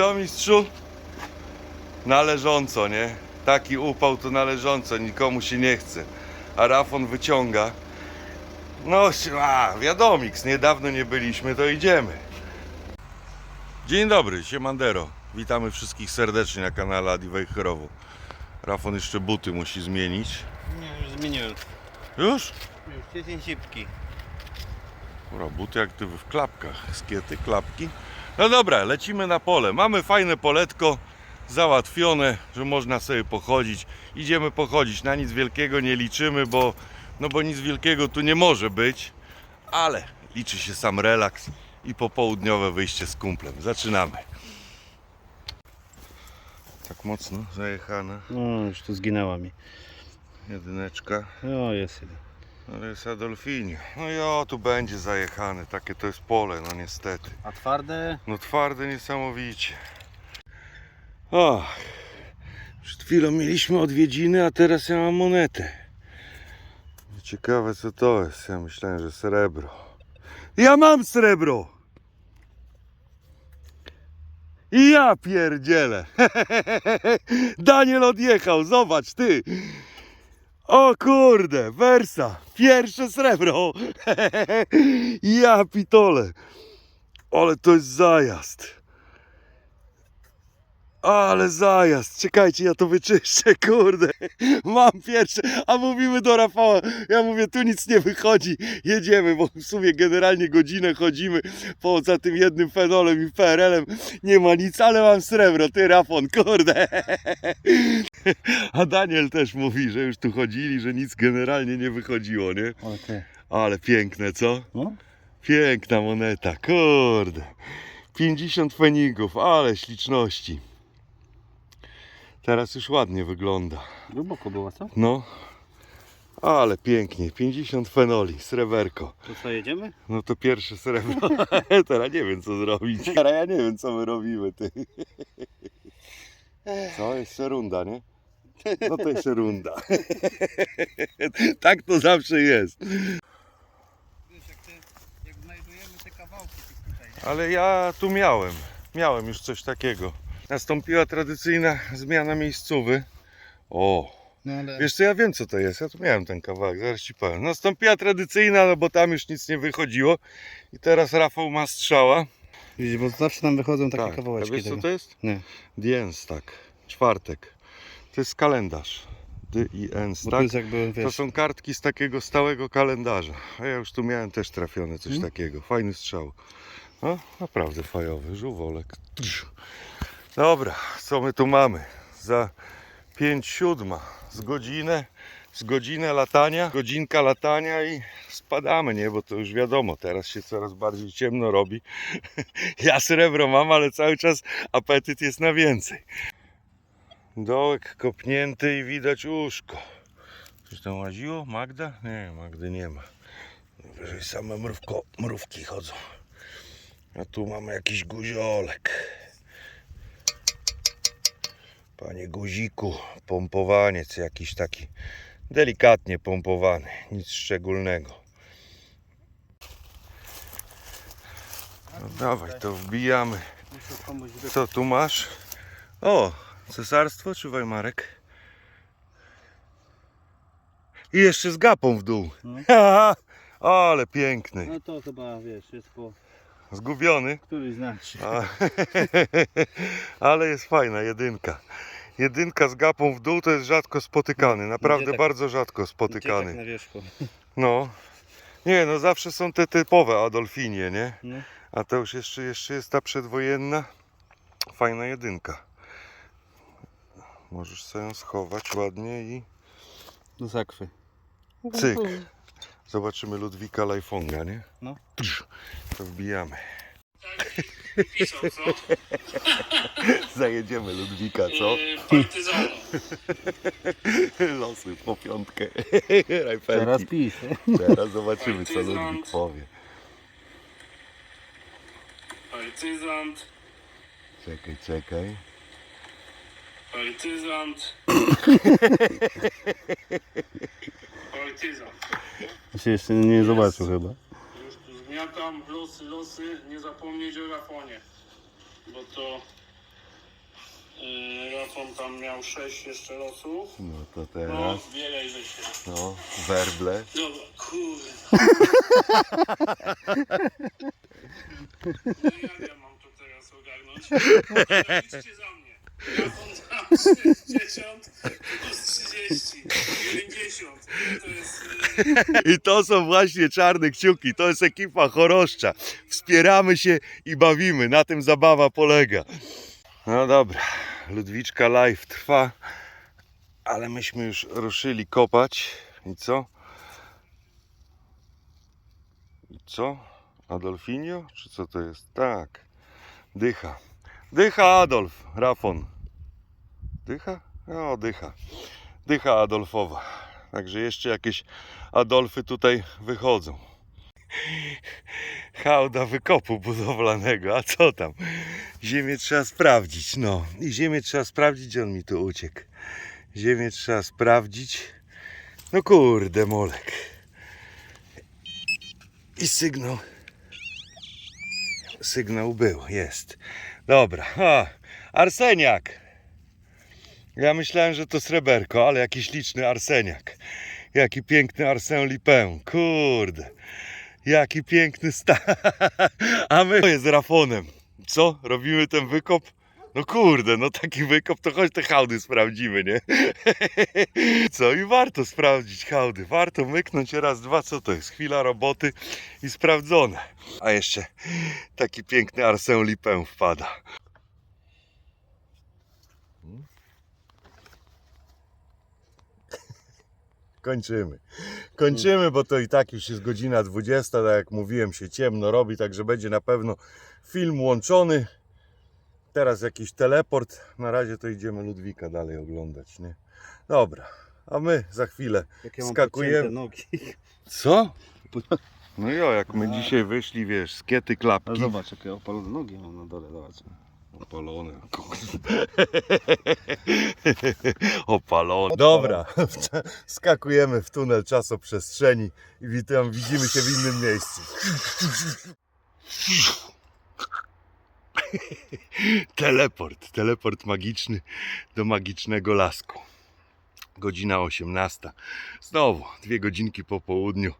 co mistrzu? Należąco, nie? Taki upał to należąco, nikomu się nie chce. A Rafon wyciąga. No, a, wiadomiks, niedawno nie byliśmy, to idziemy. Dzień dobry, siemandero. Witamy wszystkich serdecznie na kanale Adi Wejherowo. Rafon jeszcze buty musi zmienić. Nie, już zmieniłem. Już? Już 10 sipki. Dobra, buty jak ty w klapkach, skiety, klapki. No dobra, lecimy na pole. Mamy fajne poletko, załatwione, że można sobie pochodzić. Idziemy pochodzić, na nic wielkiego nie liczymy, bo, no bo nic wielkiego tu nie może być, ale liczy się sam relaks i popołudniowe wyjście z kumplem. Zaczynamy. Tak mocno zajechana, No, już tu zginęła mi. jedyneczka. O, jest jeden. Ale jest Adolfinie. No jo, tu będzie zajechany, takie to jest pole, no niestety. A twarde? No twarde niesamowicie. O, przed chwilą mieliśmy odwiedziny, a teraz ja mam monetę. Ciekawe co to jest. Ja myślałem, że srebro. Ja mam srebro! I ja pierdzielę. Daniel odjechał, zobacz ty. O kurde, Versa, pierwsze srebro. ja pitole. Ale to jest zajazd. Ale zajazd. Czekajcie, ja to wyczyszczę, kurde. Mam pierwsze, a mówimy do Rafała. Ja mówię, tu nic nie wychodzi. Jedziemy, bo w sumie generalnie godzinę chodzimy poza tym jednym fenolem i PRL-em. Nie ma nic, ale mam srebro. Ty, Rafon, kurde. A Daniel też mówi, że już tu chodzili, że nic generalnie nie wychodziło, nie? O, ty. Ale piękne, co? No? Piękna moneta, kurde. 50 fenigów, ale śliczności. Teraz już ładnie wygląda. Głęboko była, co? No, ale pięknie. 50 fenoli, sreberko. To co, jedziemy? No to pierwsze srebro. Teraz nie wiem co zrobić. Teraz ja nie wiem co my robimy, ty. Co? Jeszcze runda, nie? No to jeszcze runda. Tak to zawsze jest. Wiesz, jak, te, jak znajdujemy te kawałki tych tutaj, nie? Ale ja tu miałem, miałem już coś takiego. Nastąpiła tradycyjna zmiana miejscowy. O, No ale... wiesz co, ja wiem co to jest, ja tu miałem ten kawałek, zaraz ci powiem. Nastąpiła tradycyjna, no bo tam już nic nie wychodziło. I teraz Rafał ma strzała. Widzisz, bo zawsze nam wychodzą takie tak, a kawałeczki wiesz co tego. to jest? Nie, Diens, tak, czwartek. To jest kalendarz. D i bo to tak? jakby, To wiesz... są kartki z takiego stałego kalendarza. A ja już tu miałem też trafione coś Hmm? takiego. Fajny strzał. No, naprawdę fajowy. Żuwolek. Trz. Dobra, co my tu mamy? Za 5 siódma. Z godzinę, z godzinę latania, godzinka latania i spadamy, nie? Bo to już wiadomo, teraz się coraz bardziej ciemno robi. Ja srebro mam, ale cały czas apetyt jest na więcej. Dołek kopnięty i widać łóżko. Coś tam łaziło? Magda? Nie, Magdy nie ma. Wyżej same mrówko, mrówki chodzą. A tu mamy jakiś guziolek. Panie guziku, pompowaniec jakiś taki delikatnie pompowany, nic szczególnego. No dawaj, to wbijamy. Co tu masz? O, cesarstwo czy Weimarek? I jeszcze z gapą w dół. No. Ale piękny. No to chyba, wiesz, jest po... Zgubiony. Któryś znaczy. A, ale jest fajna jedynka. Jedynka z gapą w dół to jest rzadko spotykany. Naprawdę tak- bardzo rzadko tak spotykany. na wierzchu. No. Nie, no zawsze są te typowe Adolfinie, nie? No. A to już jeszcze, jeszcze jest ta przedwojenna. Fajna jedynka. Możesz sobie ją schować ładnie i Do zakwy. cyk. Zobaczymy Ludwika Lajfonga, nie? No. To wbijamy. Pisał, co? Zajedziemy Ludwika, co? Partyzanu. Losy po piątkę. Rajfelki. Teraz pis. Teraz zobaczymy, co Partyzant. Ludwik powie. Partyzant. Czekaj, czekaj. Partyzant. Się jeszcze nie zobaczył chyba. Już tu zmiatam losy, losy. Nie zapomnieć o Rafonie. Bo to Rafon tam miał 6 jeszcze losów. No to No, teraz, wielej się. no, werble. Dobra, kurde. No jak ja mam to teraz ogarnąć? Liczcie za mnie. Rafon 60 plus 30, 90. Ile to jest? y, I to są właśnie czarne kciuki, to jest ekipa choroszcza. Wspieramy się i bawimy, na tym zabawa polega. No dobra, Ludwiczka live trwa, ale myśmy już ruszyli kopać. I co? I co? Adolfinio? Czy co to jest? Tak, dycha. Dycha Adolf, Rafon. Dycha? No, dycha. Dycha Adolfowa. Także jeszcze jakieś Adolfy tutaj wychodzą. Hałda wykopu budowlanego, a co tam? Ziemię trzeba sprawdzić, no. I ziemię trzeba sprawdzić, on mi tu uciekł. Ziemię trzeba sprawdzić. No kurde, molek. I sygnał. Sygnał był, jest. Dobra, arseniak. Ja myślałem, że to sreberko, ale jakiś liczny arseniak. Jaki piękny Arsène Lupin. Kurde. Jaki piękny stan. A my z Rafonem. Co? Robimy ten wykop? No kurde, no taki wykop, to chodź te hałdy sprawdzimy, nie? Co? I warto sprawdzić hałdy. Warto myknąć raz, dwa, co to jest? Chwila roboty i sprawdzone. A jeszcze taki piękny Arsène Lupin wpada. Kończymy. Kończymy, bo to i tak już jest godzina 20, tak jak mówiłem, się ciemno robi, także będzie na pewno film łączony. Teraz jakiś teleport. Na razie to idziemy Ludwika dalej oglądać, nie? Dobra, a my za chwilę Jak ja mam Skakujemy. nogi. Co? No jo, jak my dzisiaj wyszli, wiesz, z kiety A klapki. zobacz, jakie opalone nogi mam na dole, zobacz. Opalone. Opalone. Dobra, skakujemy w tunel czasoprzestrzeni i witam, widzimy się w innym miejscu. Teleport, teleport magiczny do magicznego lasku. Godzina 18. Znowu dwie godzinki po południu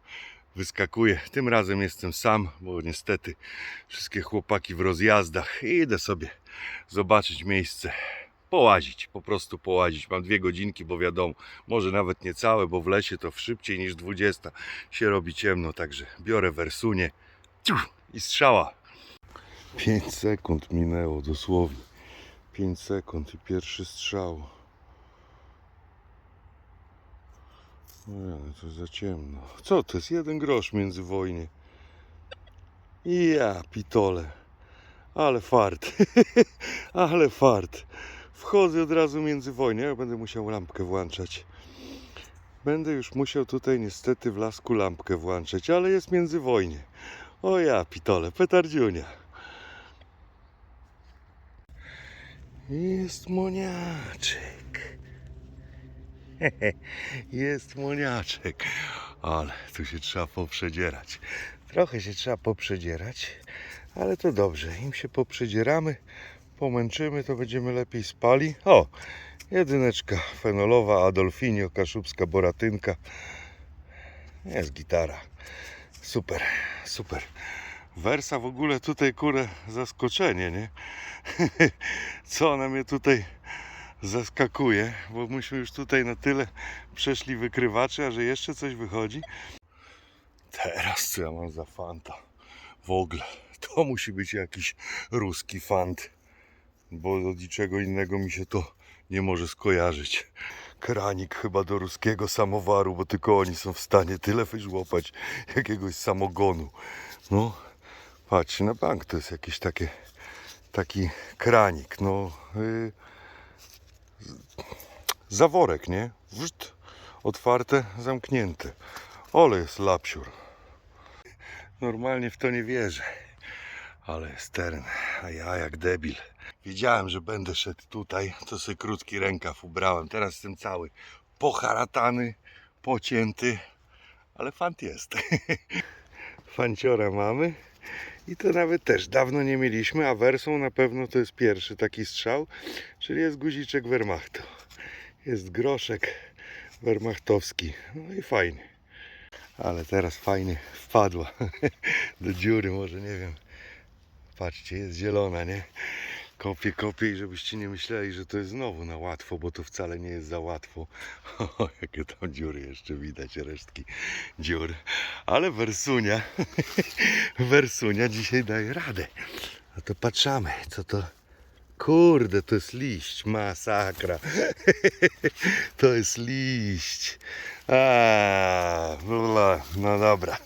wyskakuję. Tym razem jestem sam, bo niestety wszystkie chłopaki w rozjazdach. I idę sobie zobaczyć miejsce, połazić, po prostu połazić. Mam dwie godzinki, bo wiadomo, może nawet nie całe, bo w lesie to szybciej niż 20 się robi ciemno, także biorę wersunie i strzała. 5 sekund minęło dosłownie. 5 sekund i pierwszy strzał. No to za ciemno. Co to jest? Jeden grosz między wojnie. Ja pitole. Ale fart. Ale fart. Wchodzę od razu między wojnie. Ja będę musiał lampkę włączać. Będę już musiał tutaj niestety w lasku lampkę włączać, ale jest między wojnie. O ja pitole, petardziunia. Jest moniaczek. Jest moniaczek. Ale tu się trzeba poprzedzierać. Trochę się trzeba poprzedzierać, ale to dobrze. Im się poprzedzieramy, pomęczymy, to będziemy lepiej spali. O, jedyneczka fenolowa, Adolfinio, kaszubska boratynka. Jest gitara. Super, super. Wersa w ogóle tutaj, kurę, zaskoczenie, nie? Co ona mnie tutaj zaskakuje, bo myśmy już tutaj na tyle przeszli wykrywaczy, a że jeszcze coś wychodzi. Teraz co ja mam za fanta? W ogóle, to musi być jakiś ruski fant, bo do niczego innego mi się to nie może skojarzyć. Kranik chyba do ruskiego samowaru, bo tylko oni są w stanie tyle wyżłopać jakiegoś samogonu. No, patrz na bank, to jest jakiś takie, taki kranik, no... Yy, zaworek, nie? Wrzt, otwarte, zamknięte. Ole jest lapsiur. Normalnie w to nie wierzę. Ale jest teren, a ja jak debil. Wiedziałem, że będę szedł tutaj, to sobie krótki rękaw ubrałem. Teraz jestem cały poharatany, pocięty, ale fant jest. Fanciora mamy I to nawet też dawno nie mieliśmy, a wersą na pewno to jest pierwszy taki strzał, czyli jest guziczek Wehrmachtu. Jest groszek wehrmachtowski. No i fajnie. Ale teraz fajnie wpadła do dziury, może nie wiem. Patrzcie, jest zielona, nie? Kopię, kopię i żebyście nie myśleli, że to jest znowu na łatwo, bo to wcale nie jest za łatwo. O, jakie tam dziury jeszcze widać, resztki dziur. Ale Wersunia, Wersunia dzisiaj daje radę. No to patrzamy, co to... Kurde, to jest liść, masakra. To jest liść. A, bla, no dobra.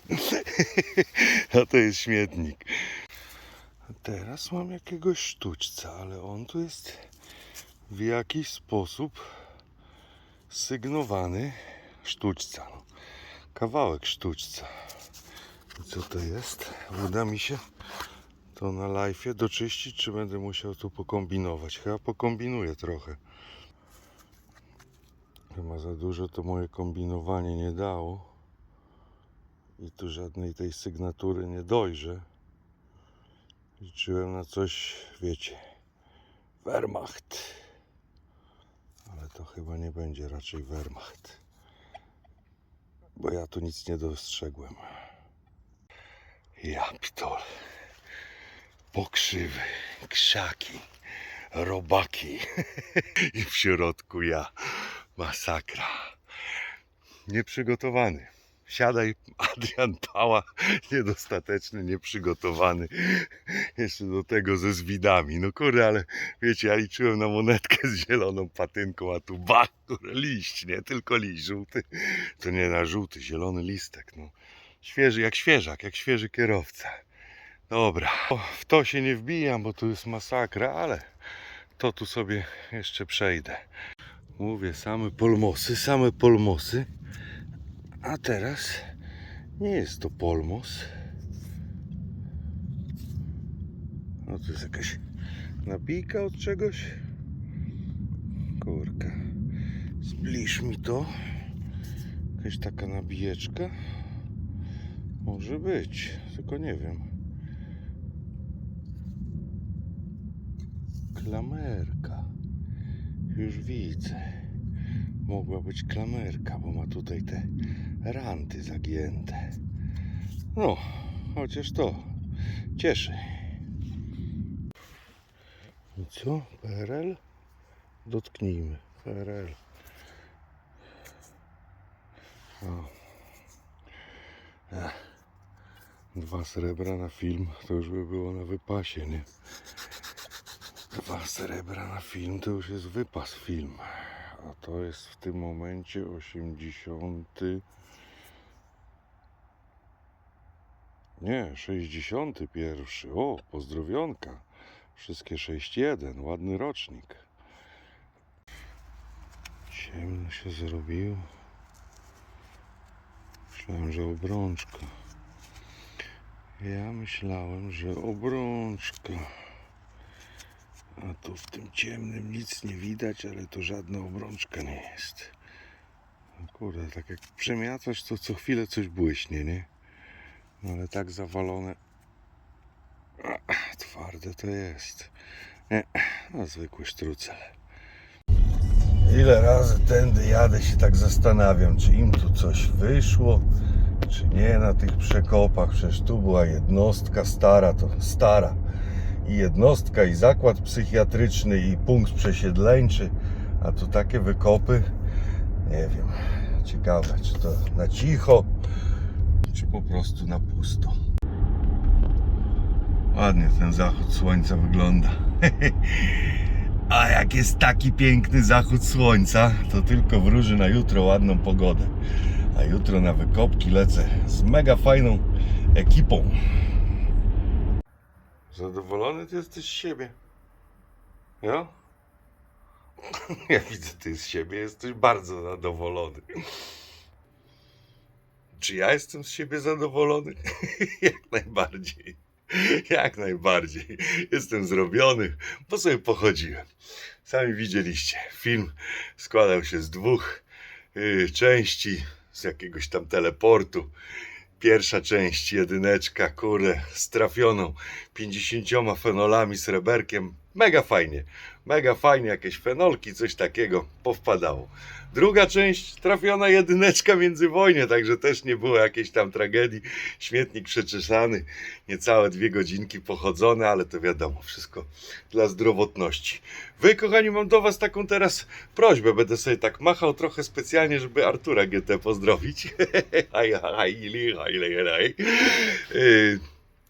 A to jest śmietnik. Teraz mam jakiegoś sztućca, ale on tu jest w jakiś sposób sygnowany sztućca. no. Kawałek sztućca. Co to jest? Uda mi się to na live doczyścić, czy będę musiał tu pokombinować? Chyba pokombinuję trochę. Chyba za dużo to moje kombinowanie nie dało. I tu żadnej tej sygnatury nie dojrzę. Liczyłem na coś, wiecie, Wehrmacht. Ale to chyba nie będzie raczej Wehrmacht. Bo ja tu nic nie dostrzegłem. Ja pitol. Pokrzywy, krzaki, robaki i w środku ja. Masakra. Nieprzygotowany. Siadaj, Adrian Pała, niedostateczny, nieprzygotowany. Jeszcze do tego ze zwidami. No kurde, ale wiecie, ja liczyłem na monetkę z zieloną patynką, a tu bach, liść, nie? Tylko liść żółty. To nie na żółty, zielony listek, no. Świeży jak świeżak, jak świeży kierowca. Dobra, w to się nie wbijam, bo tu jest masakra, ale to tu sobie jeszcze przejdę. Mówię, same polmosy, same polmosy. A teraz nie jest to polmos. No to jest jakaś nabijka od czegoś. Kurka. Zbliż mi to. Jakaś taka nabijeczka. Może być, tylko nie wiem. Klamerka. Już widzę. Mogła być klamerka, bo ma tutaj te ranty zagięte. No, chociaż to cieszy. I co? PRL? Dotknijmy. PRL. O. Ech. Dwa srebra na film, to już by było na wypasie, nie? Dwa srebra na film to już jest wypas film. A to jest w tym momencie 80. Nie, 61. O, pozdrowionka. Wszystkie 6-1. Ładny rocznik. Ciemno się zrobiło. Myślałem, że obrączka. Ja myślałem, że obrączka. A tu w tym ciemnym nic nie widać, ale to żadna obrączka nie jest. No kurde, tak jak przemiatasz, to co chwilę coś błyśnie, nie? No ale tak zawalone. Twarde to jest. Nie, no zwykły sztrucel. Ile razy tędy jadę się tak zastanawiam, czy im tu coś wyszło, czy nie na tych przekopach. Przecież tu była jednostka stara, to stara i jednostka, i zakład psychiatryczny, i punkt przesiedleńczy, a tu takie wykopy, nie wiem, ciekawe, czy to na cicho, czy po prostu na pusto. Ładnie ten zachód słońca wygląda. A jak jest taki piękny zachód słońca, to tylko wróży na jutro ładną pogodę. A jutro na wykopki lecę z mega fajną ekipą. Zadowolony ty jesteś z siebie. Ja? Ja widzę ty z siebie, jesteś bardzo zadowolony. Czy ja jestem z siebie zadowolony? Jak najbardziej. Jak najbardziej. Jestem zrobiony, bo sobie pochodziłem. Sami widzieliście, film składał się z dwóch y, części, z jakiegoś tam teleportu Pierwsza część, jedyneczka, kurę, z trafioną 50 fenolami, sreberkiem. Mega fajnie, mega fajnie, jakieś fenolki, coś takiego powpadało. Druga część, trafiona jedyneczka międzywojnie, także też nie było jakiejś tam tragedii. Śmietnik przeczesany, niecałe dwie godzinki pochodzone, ale to wiadomo, wszystko dla zdrowotności. Wy, kochani, mam do Was taką teraz prośbę. Będę sobie tak machał trochę specjalnie, żeby Artura GT pozdrowić. Haj, li, haj, li, haj.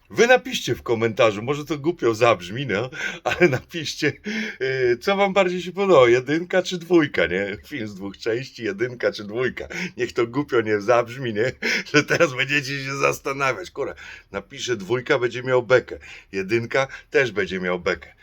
Wy napiszcie w komentarzu, może to głupio zabrzmi, no, ale napiszcie, yy, co wam bardziej się podoba, jedynka czy dwójka, nie? Film z dwóch części, jedynka czy dwójka. Niech to głupio nie zabrzmi, nie? Że teraz będziecie się zastanawiać. Kurwa, napiszę dwójka, będzie miał bekę. Jedynka też będzie miał bekę.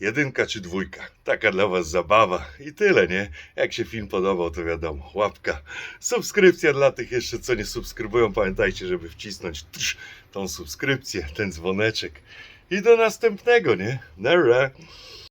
Jedynka czy dwójka. Taka dla was zabawa i tyle, nie? Jak się film podobał, to wiadomo. Łapka, subskrypcja dla tych jeszcze, co nie subskrybują. Pamiętajcie, żeby wcisnąć trz, tą subskrypcję, ten dzwoneczek. I do następnego, nie? Nara.